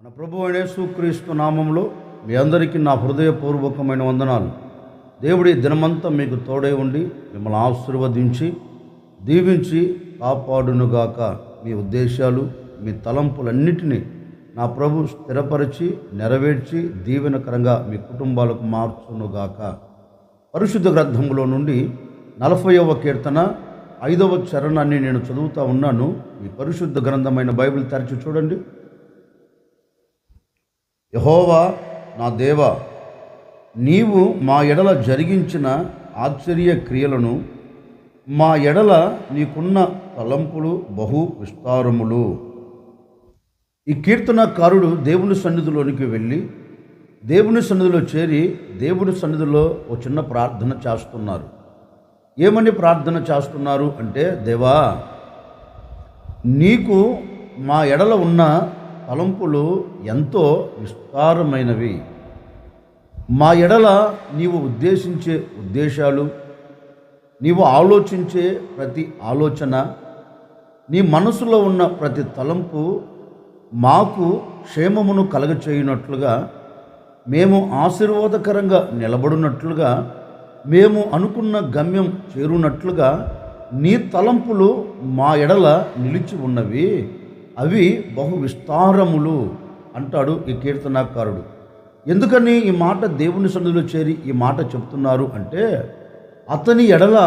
మన ప్రభు అయిన యేసుక్రీస్తు నామంలో మీ అందరికీ నా హృదయపూర్వకమైన వందనాలు. దేవుడి దినమంతా మీకు తోడై ఉండి మిమ్మల్ని ఆశీర్వదించి దీవించి కాపాడునుగాక. మీ ఉద్దేశాలు మీ తలంపులన్నిటినీ నా ప్రభు స్థిరపరిచి నెరవేర్చి దీవెనకరంగా మీ కుటుంబాలకు మార్చునుగాక. పరిశుద్ధ గ్రంథంలో నుండి నలభైవ కీర్తన ఐదవ చరణాన్ని నేను చదువుతా ఉన్నాను. ఈ పరిశుద్ధ గ్రంథమైన బైబిల్ తరచి చూడండి. యహోవా నా దేవా నీవు మా ఎడల జరిగించిన ఆశ్చర్య క్రియలను మా ఎడల నీకున్న తలంపులు బహు విస్తారములు. ఈ కీర్తనకారుడు దేవుని సన్నిధిలోనికి వెళ్ళి దేవుని సన్నిధిలో చేరి దేవుని సన్నిధిలో ఒక చిన్న ప్రార్థన చేస్తున్నారు. ఏమని ప్రార్థన చేస్తున్నారు అంటే దేవా నీకు మా ఎడల ఉన్న తలంపులు ఎంతో విస్తారమైనవి. మా ఎడల నీవు ఉద్దేశించే ఉద్దేశాలు నీవు ఆలోచించే ప్రతి ఆలోచన నీ మనసులో ఉన్న ప్రతి తలంపు మాకు క్షేమమును కలగచేయునట్లుగా మేము ఆశీర్వాదకరంగా నిలబడినట్లుగా మేము అనుకున్న గమ్యం చేరునట్లుగా నీ తలంపులు మా ఎడల నిలిచి ఉన్నవి. అవి బహు విస్తారములు అంటాడు ఈ కీర్తనాకారుడు. ఎందుకని ఈ మాట దేవుని సన్నిధిలో చేరి ఈ మాట చెప్తున్నారు అంటే అతని ఎడల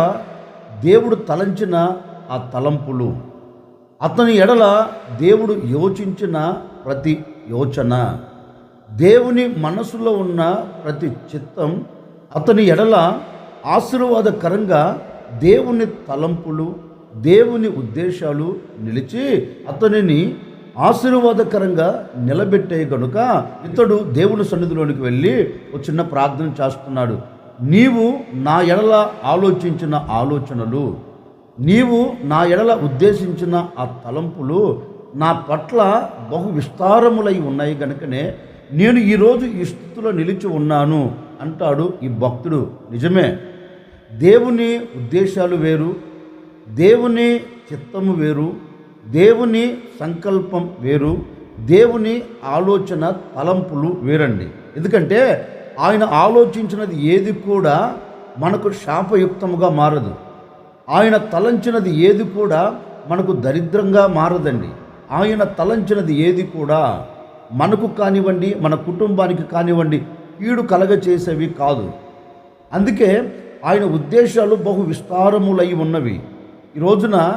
దేవుడు తలంచిన ఆ తలంపులు అతని ఎడల దేవుడు యోచించిన ప్రతి యోచన దేవుని మనసులో ఉన్న ప్రతి చిత్తం అతని ఎడల ఆశీర్వాదకరంగా దేవుని తలంపులు దేవుని ఉద్దేశాలు నిలిచి అతనిని ఆశీర్వాదకరంగా నిలబెట్టే గనుక ఇతడు దేవుని సన్నిధిలోనికి వెళ్ళి ఒక చిన్న ప్రార్థన చేస్తున్నాడు. నీవు నా ఎడల ఆలోచించిన ఆలోచనలు నీవు నా ఎడల ఉద్దేశించిన ఆ తలంపులు నా పట్ల బహు విస్తారములై ఉన్నాయి కనుకనే నేను ఈరోజు ఈ స్థితిలో నిలిచి ఉన్నాను అంటాడు ఈ భక్తుడు. నిజమే. దేవుని ఉద్దేశాలు వేరు దేవుని చిత్తము వేరు దేవుని సంకల్పం వేరు దేవుని ఆలోచన తలంపులు వేరండి. ఎందుకంటే ఆయన ఆలోచించినది ఏది కూడా మనకు శాపయుక్తముగా మారదు. ఆయన తలంచినది ఏది కూడా మనకు దరిద్రంగా మారదండి. ఆయన తలంచినది ఏది కూడా మనకు కానివ్వండి మన కుటుంబానికి కానివ్వండి కీడు కలగ చేసేవి కాదు. అందుకే ఆయన ఉద్దేశాలు బహు విస్తారములై ఉన్నవి. ఈ రోజున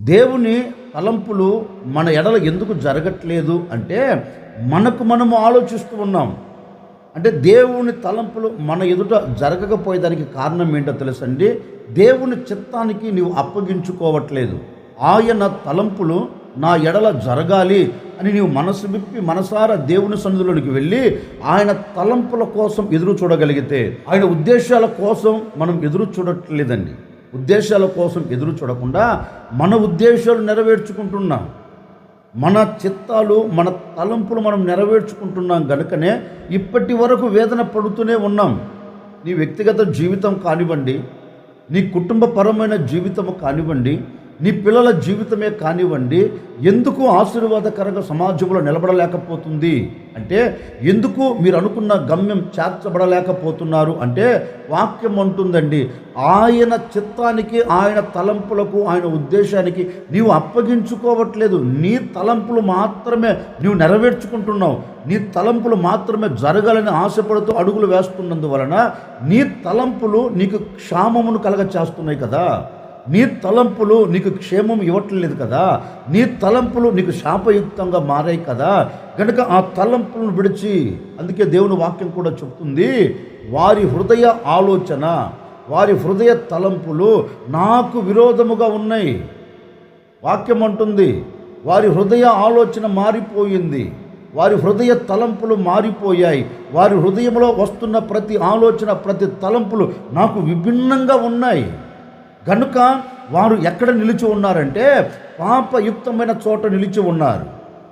దేవుని తలంపులు మన ఎడల ఎందుకు జరగట్లేదు అంటే మనకు మనము ఆలోచిస్తూ ఉన్నాం. అంటే దేవుని తలంపులు మన ఎదుట జరగకపోయేదానికి కారణం ఏంటో తెలుసండి? దేవుని చిత్తానికి నీవు అప్పగించుకోవట్లేదు. ఆయన తలంపులు నా ఎడల జరగాలి అని నీవు మనసు విప్పి మనసారా దేవుని సన్నిధిలోనికి వెళ్ళి ఆయన తలంపుల కోసం ఎదురు చూడగలిగితే ఆయన ఉద్దేశాల కోసం మనం ఎదురు చూడట్లేదండి. ఉద్దేశాల కోసం ఎదురు చూడకుండా మన ఉద్దేశాలు నెరవేర్చుకుంటున్నాం. మన చిత్తాలు మన తలంపులు మనం నెరవేర్చుకుంటున్నాం గనుకనే ఇప్పటి వరకు వేదన పడుతూనే ఉన్నాం. నీ వ్యక్తిగత జీవితం కానివ్వండి నీ కుటుంబపరమైన జీవితం కానివ్వండి నీ పిల్లల జీవితమే కానివ్వండి ఎందుకు ఆశీర్వాదకరంగా సమాజంలో నిలబడలేకపోతుంది? అంటే ఎందుకు మీరు అనుకున్న గమ్యం చేర్చబడలేకపోతున్నారు? అంటే వాక్యం అంటుందండి ఆయన చిత్తానికి ఆయన తలంపులకు ఆయన ఉద్దేశానికి నీవు అప్పగించుకోవట్లేదు. నీ తలంపులు మాత్రమే నీవు నెరవేర్చుకుంటున్నావు. నీ తలంపులు మాత్రమే జరగాలని ఆశపడుతూ అడుగులు వేస్తున్నందువలన నీ తలంపులు నీకు క్షామమును కలగ చేస్తున్నాయి కదా. నీ తలంపులు నీకు క్షేమం ఇవ్వట్లేదు కదా నీ తలంపులు నీకు శాపయుక్తంగా మారాయి కదా కనుక ఆ తలంపులను విడిచి అందుకే దేవుని వాక్యం కూడా చెప్తుంది వారి హృదయ ఆలోచన వారి హృదయ తలంపులు నాకు విరోధముగా ఉన్నాయి. వాక్యం అంటుంది వారి హృదయ ఆలోచన మారిపోయింది వారి హృదయ తలంపులు మారిపోయాయి వారి హృదయంలో వస్తున్న ప్రతి ఆలోచన ప్రతి తలంపులు నాకు విభిన్నంగా ఉన్నాయి. కనుక వారు ఎక్కడ నిలిచి ఉన్నారంటే పాపయుక్తమైన చోట నిలిచి ఉన్నారు.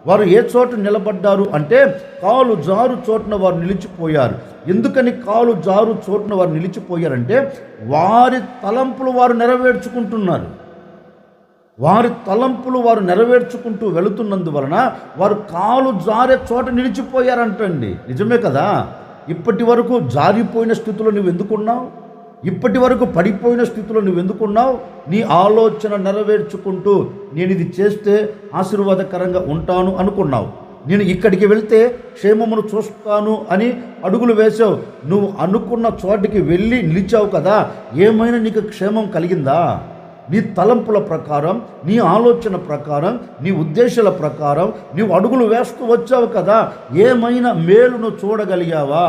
వారు ఏ చోట నిలబడ్డారు అంటే కాలు జారు చోటున వారు నిలిచిపోయారు. ఎందుకని కాలు జారు చోటున వారు నిలిచిపోయారంటే వారి తలంపులు వారు నెరవేర్చుకుంటున్నారు. వారి తలంపులు వారు నెరవేర్చుకుంటూ వెళుతున్నందువలన వారు కాలు జారే చోట నిలిచిపోయారంటండి. నిజమే కదా? ఇప్పటి వరకు జారిపోయిన స్థితిలో నువ్వు ఎందుకున్నావు? ఇప్పటి వరకు పడిపోయిన స్థితిలో నువ్వు ఎందుకున్నావు నీ ఆలోచన నెరవేర్చుకుంటూ నేను ఇది చేస్తే ఆశీర్వాదకరంగా ఉంటాను అనుకున్నావు. నేను ఇక్కడికి వెళ్తే క్షేమమును చూస్తాను అని అడుగులు వేసావు నువ్వు అనుకున్న చోటికి వెళ్ళి నిలిచావు కదా ఏమైనా నీకు క్షేమం కలిగిందా? నీ తలంపుల ప్రకారం నీ ఆలోచన ప్రకారం నీ ఉద్దేశాల ప్రకారం నీవు అడుగులు వేస్తూ వచ్చావు కదా ఏమైనా మేలును చూడగలిగావా?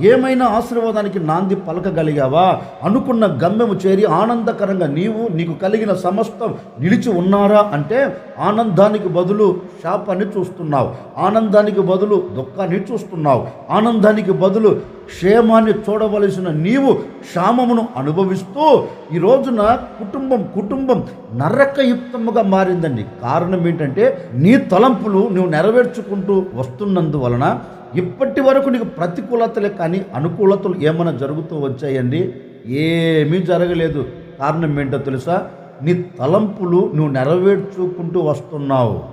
ఏమైనా ఆశీర్వాదానికి నాంది పలకగలిగావా? అనుకున్న గమ్యము చేరి ఆనందకరంగా నీవు నీకు కలిగిన సమస్తం నిలిచి ఉన్నారా? అంటే ఆనందానికి బదులు శాపాన్ని చూస్తున్నావు. ఆనందానికి బదులు దుఃఖాన్ని చూస్తున్నావు. ఆనందానికి బదులు క్షేమాన్ని చూడవలసిన నీవు క్షామమును అనుభవిస్తూ ఈ రోజున కుటుంబం కుటుంబం నరకయుక్తముగా మారిందండి కారణం ఏంటంటే నీ తలంపులు నువ్వు నెరవేర్చుకుంటూ వస్తున్నందువలన ఇప్పటి వరకు నీకు ప్రతికూలతలే కానీ అనుకూలతలు ఏమైనా జరుగుతూ వచ్చాయండి? ఏమీ జరగలేదు. కారణం ఏంటో తెలుసా? నీ తలంపులు నువ్వు నెరవేర్చుకుంటూ వస్తున్నావు.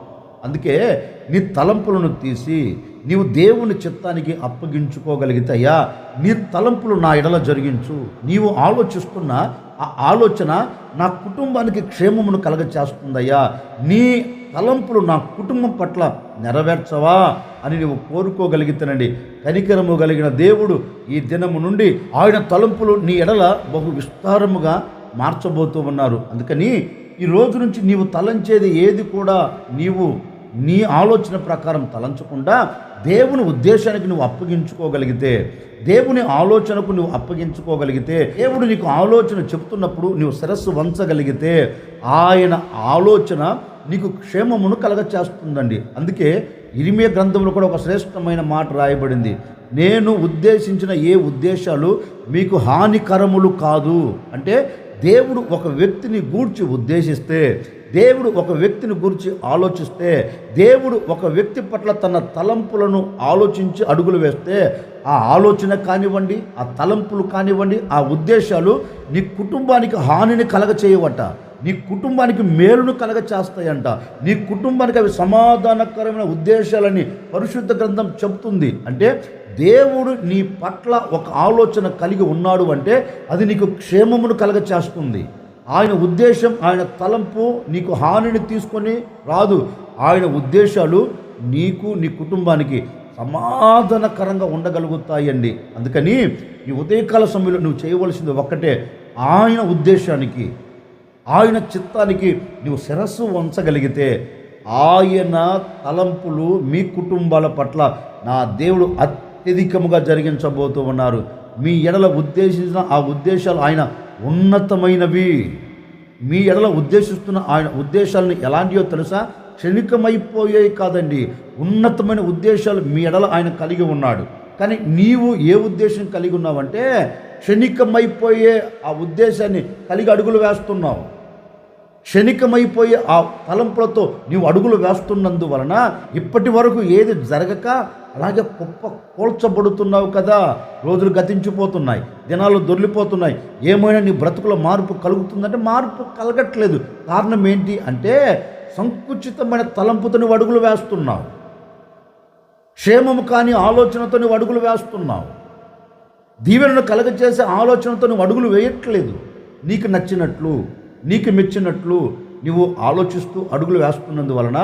అందుకే నీ తలంపులను తీసి నీవు దేవుని చిత్తానికి అప్పగించుకోగలిగితే అయ్యా నీ తలంపులు నా ఎడల జరిగించు. నీవు ఆలోచిస్తున్న ఆ ఆలోచన నా కుటుంబానికి క్షేమమును కలగచేస్తుందయ్యా. నీ తలంపులు నా కుటుంబం పట్ల నెరవేర్చవా అని నువ్వు కోరుకోగలిగితేనండి. కనికరము కలిగిన దేవుడు ఈ దినము నుండి ఆయన తలంపులు నీ ఎడల బహు విస్తారముగా మార్చబోతూ ఉన్నారు. అందుకని ఈ రోజు నుంచి నీవు తలంచేది ఏది కూడా నీవు నీ ఆలోచన ప్రకారం తలంచకుండా దేవుని ఉద్దేశానికి నువ్వు అప్పగించుకోగలిగితే దేవుని ఆలోచనకు నువ్వు అప్పగించుకోగలిగితే దేవుడు నీకు ఆలోచన చెప్తున్నప్పుడు నువ్వు శిరస్సు వంచగలిగితే ఆయన ఆలోచన నీకు క్షేమమును కలగచేస్తుందండి. అందుకే ఇరిమే గ్రంథంలో కూడా ఒక శ్రేష్టమైన మాట రాయబడింది. నేను ఉద్దేశించిన ఏ ఉద్దేశాలు మీకు హానికరములు కాదు. అంటే దేవుడు ఒక వ్యక్తిని గూర్చి ఉద్దేశిస్తే దేవుడు ఒక వ్యక్తిని గురించి ఆలోచిస్తే దేవుడు ఒక వ్యక్తి పట్ల తన తలంపులను ఆలోచించి అడుగులు వేస్తే ఆ ఆలోచన కానివ్వండి ఆ తలంపులు కానివ్వండి ఆ ఉద్దేశాలు నీ కుటుంబానికి హానిని కలగ చేయవట నీ కుటుంబానికి మేలును కలగ చేస్తాయంట నీ కుటుంబానికి అవి సమాధానకరమైన ఉద్దేశాలని పరిశుద్ధ గ్రంథం చెబుతుంది. అంటే దేవుడు నీ పట్ల ఒక ఆలోచన కలిగి ఉన్నాడు అంటే అది నీకు క్షేమమును కలగ చేస్తుంది ఆయన ఉద్దేశం ఆయన తలంపు నీకు హానిని తీసుకొని రాదు. ఆయన ఉద్దేశాలు నీకు నీ కుటుంబానికి సమాధానకరంగా ఉండగలుగుతాయండి. అందుకని ఈ ఉదయకాల సమయంలో నువ్వు చేయవలసింది ఒక్కటే ఆయన ఉద్దేశానికి ఆయన చిత్తానికి నువ్వు శిరస్సు వంచగలిగితే ఆయన తలంపులు మీ కుటుంబాల పట్ల నా దేవుడు అత్యధికముగా జరిగించబోతూ ఉన్నారు. మీ ఎడల ఉద్దేశించిన ఆ ఉద్దేశాలు ఆయన ఉన్నతమైనవి. మీ ఎడల ఉద్దేశిస్తున్న ఆయన ఉద్దేశాలను ఎలాంటివో తెలుసా? క్షణికమైపోయాయి కాదండి. ఉన్నతమైన ఉద్దేశాలు మీ ఎడల ఆయన కలిగి ఉన్నాడు. కానీ నీవు ఏ ఉద్దేశం కలిగి ఉన్నావంటే క్షణికమైపోయే ఆ ఉద్దేశాన్ని కలిగి అడుగులు వేస్తున్నావు. క్షణికమైపోయే ఆ తలంపులతో నీవు అడుగులు వేస్తున్నందువలన ఇప్పటి వరకు ఏది జరగక అలాగే కుప్ప కోల్చబడుతున్నావు కదా. రోజులు గతించిపోతున్నాయి దినాలు దొర్లిపోతున్నాయి. ఏమైనా నీ బ్రతుకుల మార్పు కలుగుతుందంటే మార్పు కలగట్లేదు. కారణం ఏంటి అంటే సంకుచితమైన తలంపుతో నువ్వు అడుగులు వేస్తున్నావు. క్షేమము కాని ఆలోచనతో నువ్వు అడుగులు వేస్తున్నావు. దీవెనను కలగచేసే ఆలోచనతో నువ్వు అడుగులు వేయట్లేదు. నీకు నచ్చినట్లు నీకు మెచ్చినట్లు నువ్వు ఆలోచిస్తూ అడుగులు వేస్తున్నందువలన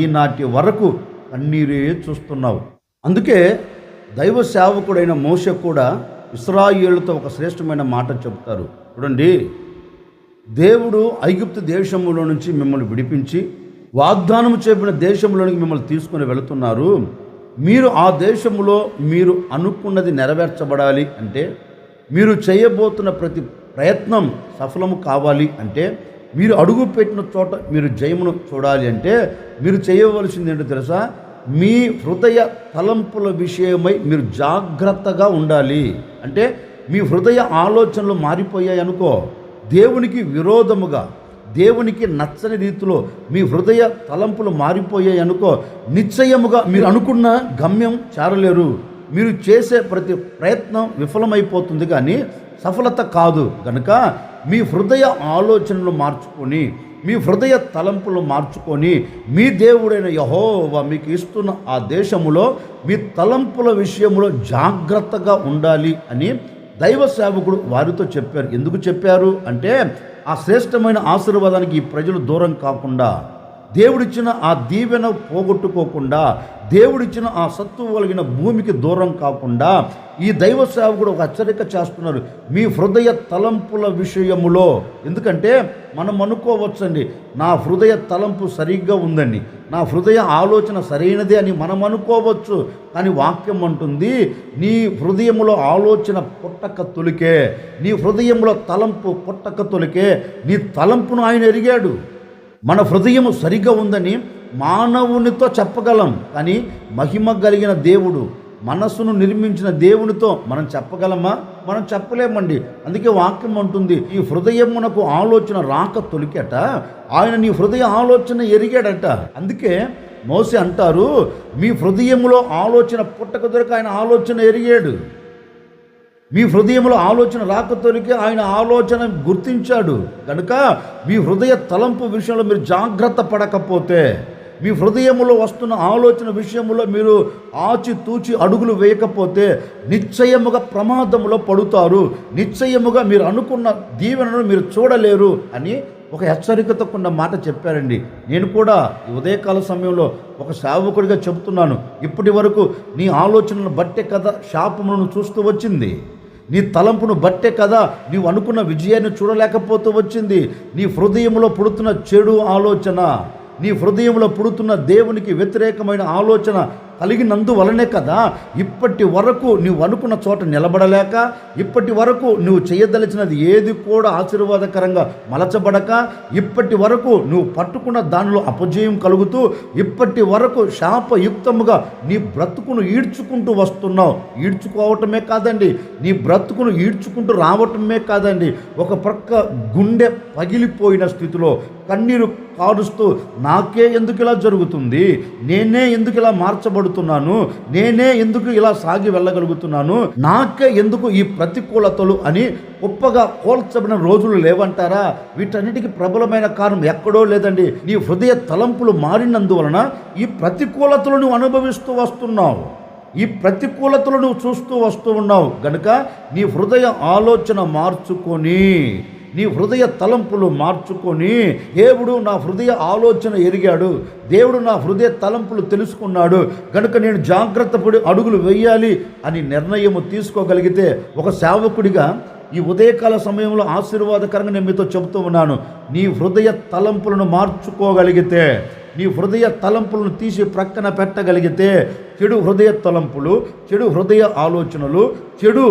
ఈనాటి వరకు కన్నీరే చూస్తున్నావు. అందుకే దైవ సేవకుడైన మోస కూడా ఇస్రాయేలుతో ఒక శ్రేష్టమైన మాట చెబుతారు. చూడండి దేవుడు ఐగుప్తు దేశంలో నుంచి మిమ్మల్ని విడిపించి వాగ్దానం చెప్పిన దేశంలోనికి మిమ్మల్ని తీసుకుని వెళుతున్నారు. మీరు ఆ దేశంలో మీరు అనుకున్నది నెరవేర్చబడాలి అంటే మీరు చేయబోతున్న ప్రతి ప్రయత్నం సఫలము కావాలి అంటే మీరు అడుగు పెట్టిన చోట మీరు జయమును చూడాలి అంటే మీరు చేయవలసింది ఏంటో తెలుసా? మీ హృదయ తలంపుల విషయమై మీరు జాగ్రత్తగా ఉండాలి. అంటే మీ హృదయ ఆలోచనలు మారిపోయాయి అనుకో దేవునికి విరోధముగా దేవునికి నచ్చని రీతిలో మీ హృదయ తలంపులు మారిపోయాయి అనుకో నిశ్చయముగా మీరు అనుకున్న గమ్యం చేరలేరు. మీరు చేసే ప్రతి ప్రయత్నం విఫలమైపోతుంది కానీ సఫలత కాదు. కనుక మీ హృదయ ఆలోచనలు మార్చుకొని మీ హృదయ తలంపులు మార్చుకొని మీ దేవుడైన యహోవా మీకు ఇస్తున్న ఆ దేశములో మీ తలంపుల విషయంలో జాగ్రత్తగా ఉండాలి అని దైవ సేవకుడు వారితో చెప్పారు. ఎందుకు చెప్పారు? అంటే ఆ శ్రేష్టమైన ఆశీర్వాదానికి ఈ ప్రజలు దూరం కాకుండా దేవుడిచ్చిన ఆ దీవెన పోగొట్టుకోకుండా దేవుడిచ్చిన ఆ సత్తువ కలిగిన భూమికి దూరం కాకుండా ఈ దైవ సేవకుడు ఒక హెచ్చరిక చేస్తున్నారు. మీ హృదయ తలంపుల విషయములో. ఎందుకంటే మనం అనుకోవచ్చండి నా హృదయ తలంపు సరిగ్గా ఉందండి నా హృదయ ఆలోచన సరైనదే అని మనం అనుకోవచ్చు కానీ వాక్యం అంటుంది నీ హృదయంలో ఆలోచన పుట్టక తొలికే నీ హృదయంలో తలంపు పుట్టక తొలికే నీ తలంపును ఆయన ఎరిగాడు. మన హృదయం సరిగ్గా ఉందని మానవునితో చెప్పగలం కానీ మహిమ కలిగిన దేవుడు మనస్సును నిర్మించిన దేవునితో మనం చెప్పగలమా? మనం చెప్పలేమండి. అందుకే వాక్యం అంటుంది ఈ హృదయమునకు ఆలోచన రాక తొలికట ఆయన నీ హృదయ ఆలోచన ఎరిగాడట. అందుకే మోసి అంటారు మీ హృదయములో ఆలోచన పుట్టక ఆయన ఆలోచన ఎరిగాడు. మీ హృదయంలో ఆలోచన రాకతోలికి ఆయన ఆలోచన గుర్తించాడు. కనుక మీ హృదయ తలంపు విషయంలో మీరు జాగ్రత్త పడకపోతే మీ హృదయంలో వస్తున్న ఆలోచన విషయంలో మీరు ఆచితూచి అడుగులు వేయకపోతే నిశ్చయముగా ప్రమాదంలో పడుతారు. నిశ్చయముగా మీరు అనుకున్న దీవెనను మీరు చూడలేరు అని ఒక హెచ్చరికతో కొన్న మాట చెప్పారండి. నేను కూడా ఉదయకాల సమయంలో ఒక సేవకుడిగా చెబుతున్నాను. ఇప్పటి వరకు నీ ఆలోచనను బట్టే కదా శాపములను చూస్తూ వచ్చింది. నీ తలంపును బట్టే కదా నీవు అనుకున్న విజయాన్ని చూడలేకపోతూ వచ్చింది. నీ హృదయంలో పుడుతున్న చెడు ఆలోచన నీ హృదయంలో పుడుతున్న దేవునికి వ్యతిరేకమైన ఆలోచన కలిగినందువలనే కదా ఇప్పటి వరకు నువ్వు అనుకున్న చోట నిలబడలేక ఇప్పటి వరకు నువ్వు చేయదలిచినది ఏది కూడా ఆశీర్వాదకరంగా మలచబడక ఇప్పటి వరకు నువ్వు పట్టుకున్న దానిలో అపజయం కలుగుతూ ఇప్పటి వరకు శాపయుక్తముగా నీ బ్రతుకును ఈడ్చుకుంటూ వస్తున్నావు. ఈడ్చుకోవటమే కాదండి నీ బ్రతుకును ఈడ్చుకుంటూ రావటమే కాదండి. ఒక ప్రక్క గుండె పగిలిపోయిన స్థితిలో కన్నీరు కారుస్తూ నాకే ఎందుకు ఇలా జరుగుతుంది? నేనే ఎందుకు ఇలా మార్చబడు మార్చబడుతున్నాను నేనే ఎందుకు ఇలా సాగి వెళ్ళగలుగుతున్నాను? నాకే ఎందుకు ఈ ప్రతికూలతలు అని గొప్పగా కోల్చబడిన రోజులు లేవంటారా? వీటన్నిటికీ ప్రబలమైన కారణం ఎక్కడో లేదండి. నీ హృదయ తలంపులు మారినందువలన ఈ ప్రతికూలతలు నువ్వు అనుభవిస్తూ వస్తున్నావు. ఈ ప్రతికూలతలు నువ్వు చూస్తూ వస్తూ ఉన్నావు. గనుక నీ హృదయ ఆలోచన మార్చుకొని నీ హృదయ తలంపులు మార్చుకొని దేవుడు నా హృదయ ఆలోచన ఎరిగాడు. దేవుడు నా హృదయ తలంపులు తెలుసుకున్నాడు. కనుక నేను జాగ్రత్త పడి అడుగులు వేయాలి అని నిర్ణయము తీసుకోగలిగితే ఒక సేవకుడిగా ఈ ఉదయకాల సమయంలో ఆశీర్వాదకరంగా నేను మీతో చెబుతూ ఉన్నాను. నీ హృదయ తలంపులను మార్చుకోగలిగితే నీ హృదయ తలంపులను తీసి ప్రక్కన పెట్టగలిగితే చెడు హృదయ తలంపులు చెడు హృదయ ఆలోచనలు చెడు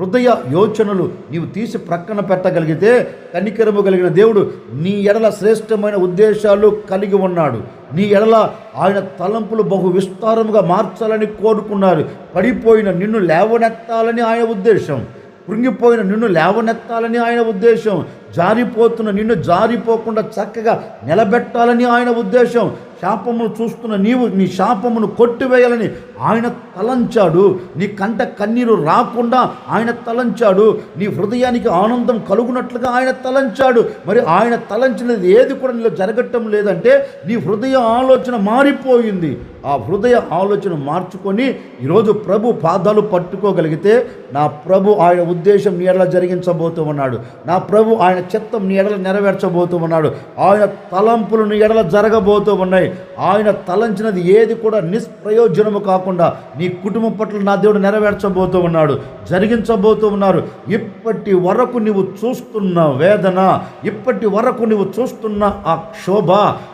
హృదయ యోచనలు నీవు తీసి ప్రక్కన పెట్టగలిగితే కనికరము కలిగిన దేవుడు నీ ఎడల శ్రేష్టమైన ఉద్దేశాలు కలిగి ఉన్నాడు. నీ ఎడల ఆయన తలంపులు బహు విస్తారముగా మార్చాలని కోరుకున్నారు. పడిపోయిన నిన్ను లేవనెత్తాలని ఆయన ఉద్దేశం. కృంగిపోయిన నిన్ను లేవనెత్తాలని ఆయన ఉద్దేశం. జారిపోతున్న నిన్ను జారిపోకుండా చక్కగా నిలబెట్టాలని ఆయన ఉద్దేశం. శాపమును చూస్తున్న నీవు నీ శాపమును కొట్టివేయాలని ఆయన తలంచాడు. నీ కంట కన్నీరు రాకుండా ఆయన తలంచాడు. నీ హృదయానికి ఆనందం కలుగునట్లుగా ఆయన తలంచాడు. మరి ఆయన తలంచినది ఏది కూడా నీలో జరగటం లేదంటే నీ హృదయ ఆలోచన మారిపోయింది. ఆ హృదయ ఆలోచన మార్చుకొని ఈరోజు ప్రభు పాదాలు పట్టుకోగలిగితే నా ప్రభు ఆయన ఉద్దేశం నీ ఎడల జరిగించబోతూ ఉన్నాడు. నా ప్రభు ఆయన చిత్తం నీ ఎడల నెరవేర్చబోతూ ఉన్నాడు. ఆయన తలంపులు నీ ఎడల జరగబోతూ ఉన్నాయి. ఆయన తలంచినది ఏది కూడా నిష్ప్రయోజనము కాకుండా నీ కుటుంబం పట్ల నా దేవుడు నెరవేర్చబోతూ ఉన్నాడు. జరిగించబోతూ ఉన్నారు. ఇప్పటి వరకు నువ్వు చూస్తున్న వేదన ఇప్పటి వరకు నువ్వు చూస్తున్న ఆ క్షోభ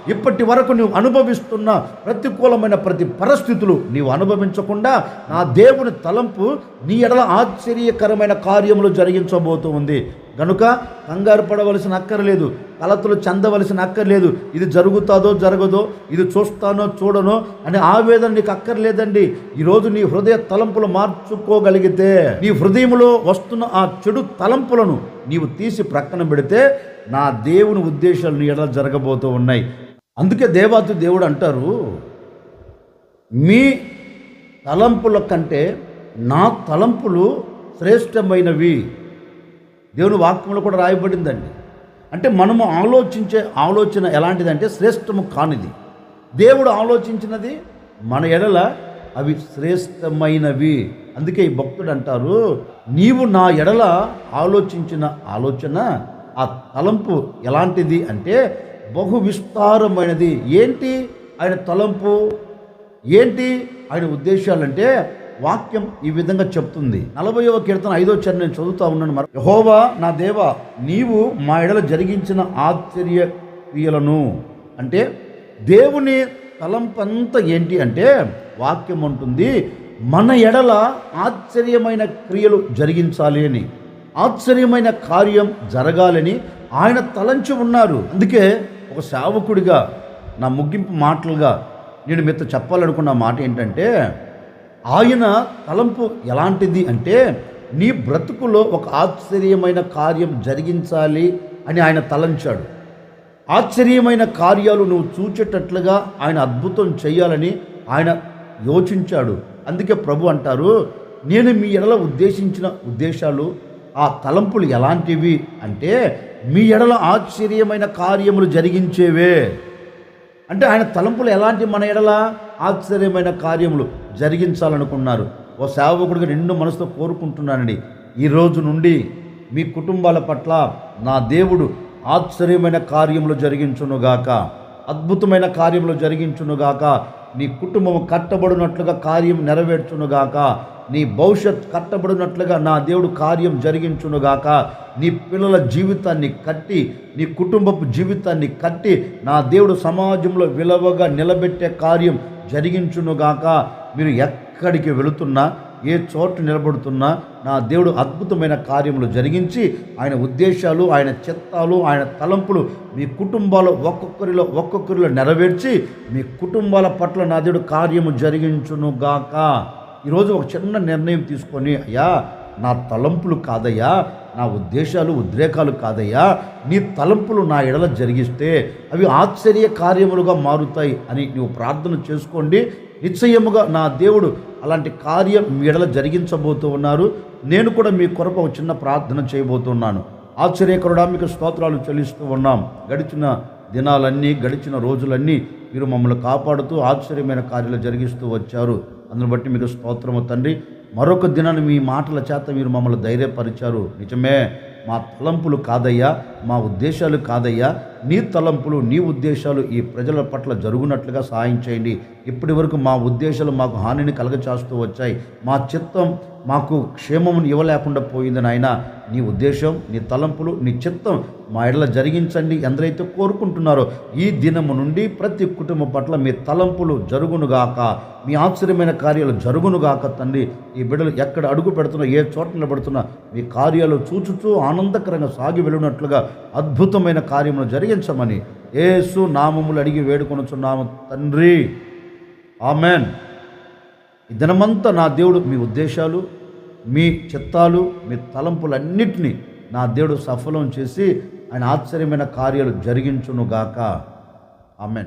ఇప్పటి వరకు నువ్వు అనుభవిస్తున్న ప్రతికూలమైన ప్రతి పరిస్థితులు నీవు అనుభవించకుండా నా దేవుని తలంపు నీ ఎడల ఆశ్చర్యకరమైన కార్యములు జరిగించబోతూ ఉంది. గనుక కంగారు పడవలసిన అక్కర్లేదు. కలతలు చెందవలసిన అక్కర్లేదు. ఇది జరుగుతుందో జరగదో ఇది చూస్తానో చూడనో అనే ఆవేదన నీకు అక్కర్లేదండి. ఈరోజు నీ హృదయ తలంపులు మార్చుకోగలిగితే నీ హృదయంలో వస్తున్న ఆ చెడు తలంపులను నీవు తీసి ప్రక్కన పెడితే నా దేవుని ఉద్దేశాలు నీ ఎడల జరగబోతూ ఉన్నాయి. అందుకే దేవాతి దేవుడు అంటారు మీ తలంపుల కంటే నా తలంపులు శ్రేష్టమైనవి. దేవుని వాక్యంలో కూడా రాయబడిందండి. అంటే మనము ఆలోచించే ఆలోచన ఎలాంటిదంటే శ్రేష్టము కానిది. దేవుడు ఆలోచించినది మన ఎడల అవి శ్రేష్టమైనవి. అందుకే ఈ భక్తుడు అంటారు నీవు నా ఎడల ఆలోచించిన ఆలోచన ఆ తలంపు ఎలాంటిది? అంటే బహు విస్తారమైనది ఏంటి? ఆయన తలంపు ఏంటి? ఆయన ఉద్దేశాలంటే వాక్యం ఈ విధంగా చెప్తుంది. నలభైవ కీర్తన ఐదో చరణం నేను చదువుతా ఉన్నాను. మరి యహోవా నా దేవ నీవు మా ఎడల జరిగించిన ఆశ్చర్య క్రియలను అంటే దేవుని తలంపంతా ఏంటి అంటే వాక్యం ఉంటుంది మన ఎడల ఆశ్చర్యమైన క్రియలు జరిగించాలి అని ఆశ్చర్యమైన కార్యం జరగాలని ఆయన తలంచి ఉన్నారు. అందుకే ఒక సేవకుడిగా నా ముగింపు మాటలుగా నేను మీతో చెప్పాలనుకున్న మాట ఏంటంటే ఆయన తలంపు ఎలాంటిది అంటే నీ బ్రతుకులో ఒక ఆశ్చర్యమైన కార్యం జరిగించాలి అని ఆయన తలంచాడు. ఆశ్చర్యమైన కార్యాలు నువ్వు చూచేటట్లుగా ఆయన అద్భుతం చేయాలని ఆయన యోచించాడు. అందుకే ప్రభు అంటారు నేను మీ ఎడల ఉద్దేశించిన ఉద్దేశాలు ఆ తలంపులు ఎలాంటివి అంటే మీ ఎడల ఆశ్చర్యమైన కార్యములు జరిగించేవే. అంటే ఆయన తలంపులు ఎలాంటి మన ఎడల ఆశ్చర్యమైన కార్యములు జరిగించాలనుకున్నారు. ఓ సేవకుడిగా నిండు మనసుతో కోరుకుంటున్నానండి. ఈ రోజు నుండి మీ కుటుంబాల పట్ల నా దేవుడు ఆశ్చర్యమైన కార్యములు జరిగించునుగాక అద్భుతమైన కార్యములు జరిగించునుగాక నీ కుటుంబం కట్టబడినట్లుగా కార్యం నెరవేర్చునుగాక నీ భవిష్యత్ కట్టబడినట్లుగా నా దేవుడు కార్యం జరిగించునుగాక నీ పిల్లల జీవితాన్ని కట్టి నీ కుటుంబపు జీవితాన్ని కట్టి నా దేవుడు సమాజంలో విలువగా నిలబెట్టే కార్యం జరిగించునుగాక మీరు ఎక్కడికి వెళుతున్నా ఏ చోటు నిలబడుతున్నా నా దేవుడు అద్భుతమైన కార్యములు జరిగించి ఆయన ఉద్దేశాలు ఆయన చిత్తాలు ఆయన తలంపులు మీ కుటుంబాలు ఒక్కొక్కరిలో ఒక్కొక్కరిలో నెరవేర్చి మీ కుటుంబాల పట్ల నా దేవుడు కార్యము జరిగించునుగాక ఈరోజు ఒక చిన్న నిర్ణయం తీసుకొని అయ్యా నా తలంపులు కాదయ్యా నా ఉద్దేశాలు ఉద్రేకాలు కాదయ్యా నీ తలంపులు నా ఎడల జరిగిస్తే అవి ఆశ్చర్య కార్యములుగా మారుతాయి అని నువ్వు ప్రార్థన చేసుకోండి. నిశ్చయముగా నా దేవుడు అలాంటి కార్యం మీ ఎడల జరిగించబోతూ ఉన్నారు. నేను కూడా మీ కొరకు ఒక చిన్న ప్రార్థన చేయబోతున్నాను. ఆశ్చర్యకరుడా మీకు స్తోత్రాలు చెల్లిస్తూ ఉన్నాం. గడిచిన దినాలన్నీ గడిచిన రోజులన్నీ మీరు మమ్మల్ని కాపాడుతూ ఆశ్చర్యమైన కార్యాలు జరిగిస్తూ వచ్చారు. అందును బట్టి మీకు స్తోత్రము తండ్రి. మరొక దినాన్ని మీ మాటల చేత మీరు మమ్మల్ని ధైర్యపరిచారు. నిజమే మా తలంపులు కాదయ్యా. మా ఉద్దేశాలు కాదయ్యా. నీ తలంపులు నీ ఉద్దేశాలు ఈ ప్రజల పట్ల జరుగునట్లుగా సహాయం చేయండి. ఇప్పటి వరకు మా ఉద్దేశాలు మాకు హానిని కలగచేస్తూ వచ్చాయి. మా చిత్తం మాకు క్షేమమును ఇవ్వలేకుండా పోయింది నాయన. నీ ఉద్దేశం నీ తలంపులు నీ చిత్తం మా ఇళ్ళ జరిగించండి ఎందరైతే కోరుకుంటున్నారో. ఈ దినము నుండి ప్రతి కుటుంబం పట్ల మీ తలంపులు జరుగునుగాక మీ ఆశ్చర్యమైన కార్యాలు జరుగునుగాక తండ్రి. ఈ బిడ్డలు ఎక్కడ అడుగు పెడుతున్నా ఏ చోట నిలబడుతున్నా మీ కార్యాలు చూచుచూ ఆనందకరంగా సాగి వెళ్ళినట్లుగా అద్భుతమైన కార్యములు జరిగించమని ఏసు నామములు అడిగి వేడుకొనుచున్నాము తండ్రి. ఆమెన్. ఈ దినమంతా నా దేవుడు మీ ఉద్దేశాలు మీ చిత్తాలు మీ తలంపులన్నిటినీ నా దేవుడు సఫలం చేసి ఆయన ఆశ్చర్యమైన కార్యాలు జరిగించునుగాక. ఆమెన్.